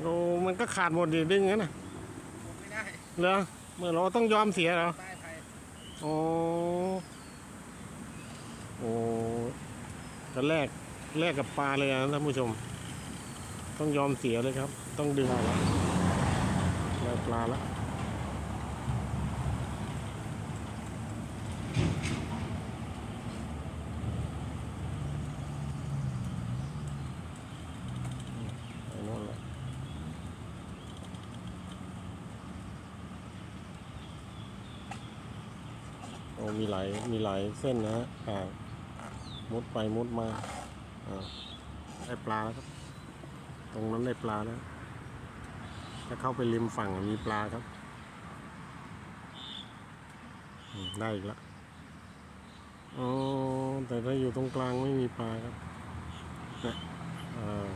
โอ้มันก็ขาดหมดดิดึงงั้นนะผมไม่ได้เหรอเมื่อเราต้องยอมเสียเหรอป้ายไทยโอ้โอ้จะแลกแลกกับปลาเลยนะท่านผู้ชม ต้องยอมเสียเลยครับ ต้องดึงเอาละได้ปลาแล้วไปโน่นละโอ้ มีหลายมีหลายเส้นนะฮะอ่ามุดไปมุดมาอ่าได้ปลาแล้วครับ ตรงนั้นได้ปลาแล้ว ถ้าเข้าไปริมฝั่งมีปลาครับได้อีกแล้วอ๋อแต่ถ้าอยู่ตรงกลางไม่มีปลาครับเนะเออ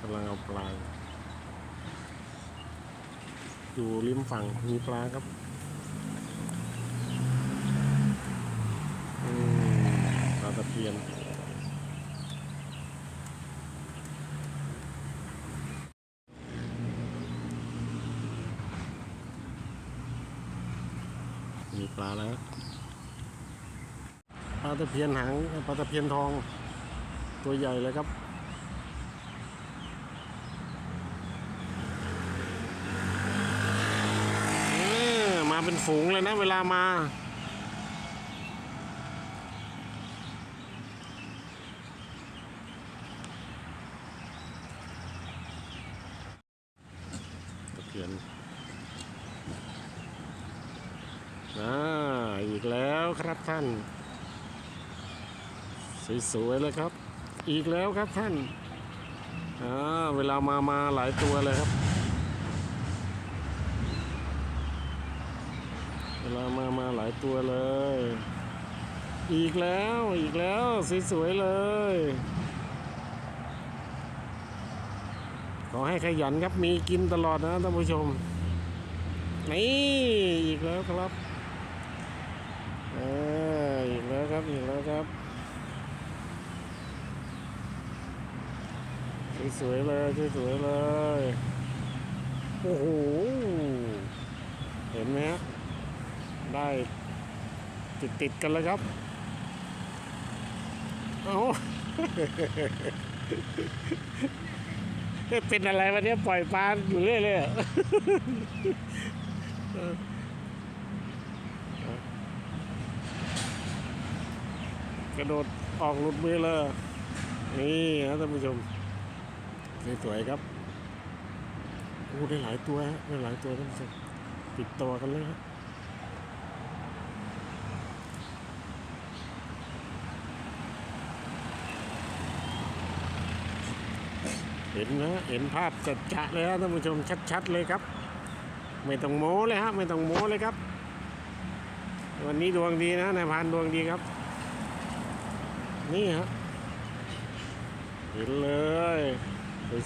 กำลังเอาปลาอยู่ริมฝั่งมีปลาครับ เพียนมีปลาแล้วปลาตะเพียนหางปลาตะเพียนทองตัวใหญ่เลยครับมาเป็นฝูงเลยนะเวลามา ตะเพียนอ่าอีกแล้วครับท่าน สวยๆเลยครับ อีกแล้วครับท่านอ่าเวลามามาหลายตัวเลยครับ เวลามามาหลายตัวเลย อีกแล้วอีกแล้วสวยๆเลย ข อให้ขยันครับมีกินตลอดนะท่านผู้ชม นี่อีกแล้วครับเอออีกแล้วครับอีกแล้วครับสวยๆเลยสวยๆเลยโอ้โหเห็นไหมฮะได้ติดติดกันเลยครับเอา เป็นอะไรวะเนี่ยปล่อยปลาอยู่เรื่อยเลยกระโดดออกหลุดมือเลยนี่นะท่านผู้ชมสวยๆครับโอ้ได้หลายตัวฮะได้หลายตัวท่านผู้ชมติดตัวกันเลยฮะ เห็นนะเห็นภาพจัดจะเลยฮะท่านผู้ชมชัดๆเลยครับ ไม่ต้องโม้เลยฮะไม่ต้องโม้เลยครับ วันนี้ดวงดีนะนายพานดวงดีครับ นี่ฮะเห็นเลย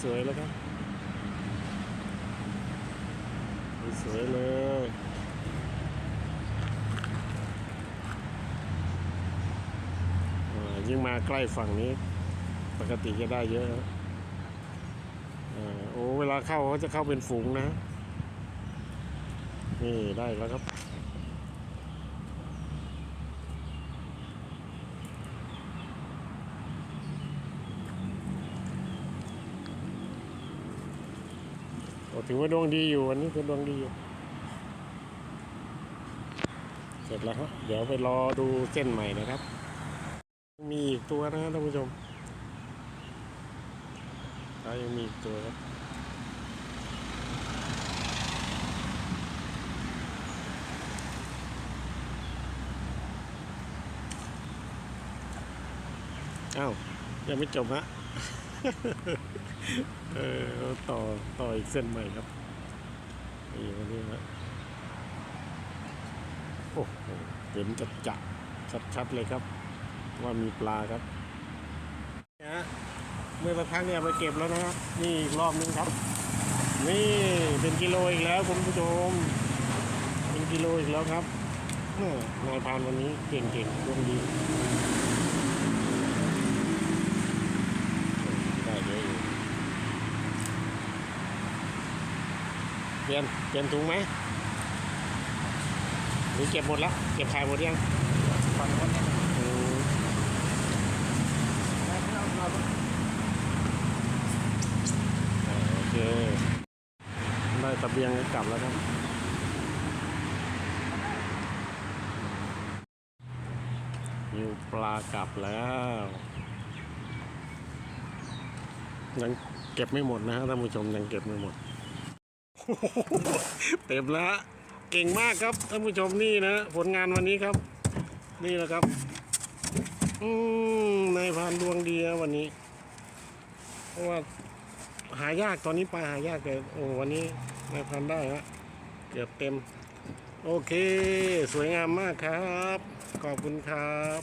สวยๆแล้วครับสวยเลยยิ่งมาใกล้ฝั่งนี้ ปกติจะได้เยอะ โอ้เวลาเข้าเขาจะเข้าเป็นฝูงนะ นี่ได้แล้วครับโอ้ถือว่าดวงดีอยู่วันนี้คือดวงดีอยู่ เสร็จแล้วครับ เดี๋ยวไปรอดูเส้นใหม่นะครับ มีอีกตัวนะท่านผู้ชมายังมีตัวครับอ้าวยังไม่จบฮะเออต่อต่ออีกเส้นใหม่ครับนี่วันนี้ฮะโอ้โหเห็นจัดจะชัดๆเลยครับ ว่ามีปลาครับนี่ฮะ เมื่อสักพักเนี่ยไปเก็บแล้วนะครับ นี่อีกรอบนึงครับ นี่เป็นกิโลอีกแล้วคุณผู้ชม เป็นกิโลอีกแล้วครับเนี่ยนายพานวันนี้เก่งๆดวงดีได้เยอะอยู่ลี่ยนเปลี่ยนถุงไหมหรือเก็บหมดแล้ว เก็บขายหมดยังฝั่งคนนี้ อืม ไม่เอาเรา อ่าโอเค ได้ ตะเบียงกลับแล้วครับนิวปลากลับแล้วยังเก็บไม่หมดนะฮะท่านผู้ชมยังเก็บไม่หมด เต็มแล้วเก่งมากครับท่านผู้ชมนี่นะผลงานวันนี้ครับ นี่แหละครับ อืมนายพานดวงดีนะวันนี้ เพราะว่า หายากตอนนี้ปลาหายากเลยโอ้วันนี้มายพันได้ฮะเกือบเต็ม โอเค สวยงามมากครับ ขอบคุณครับ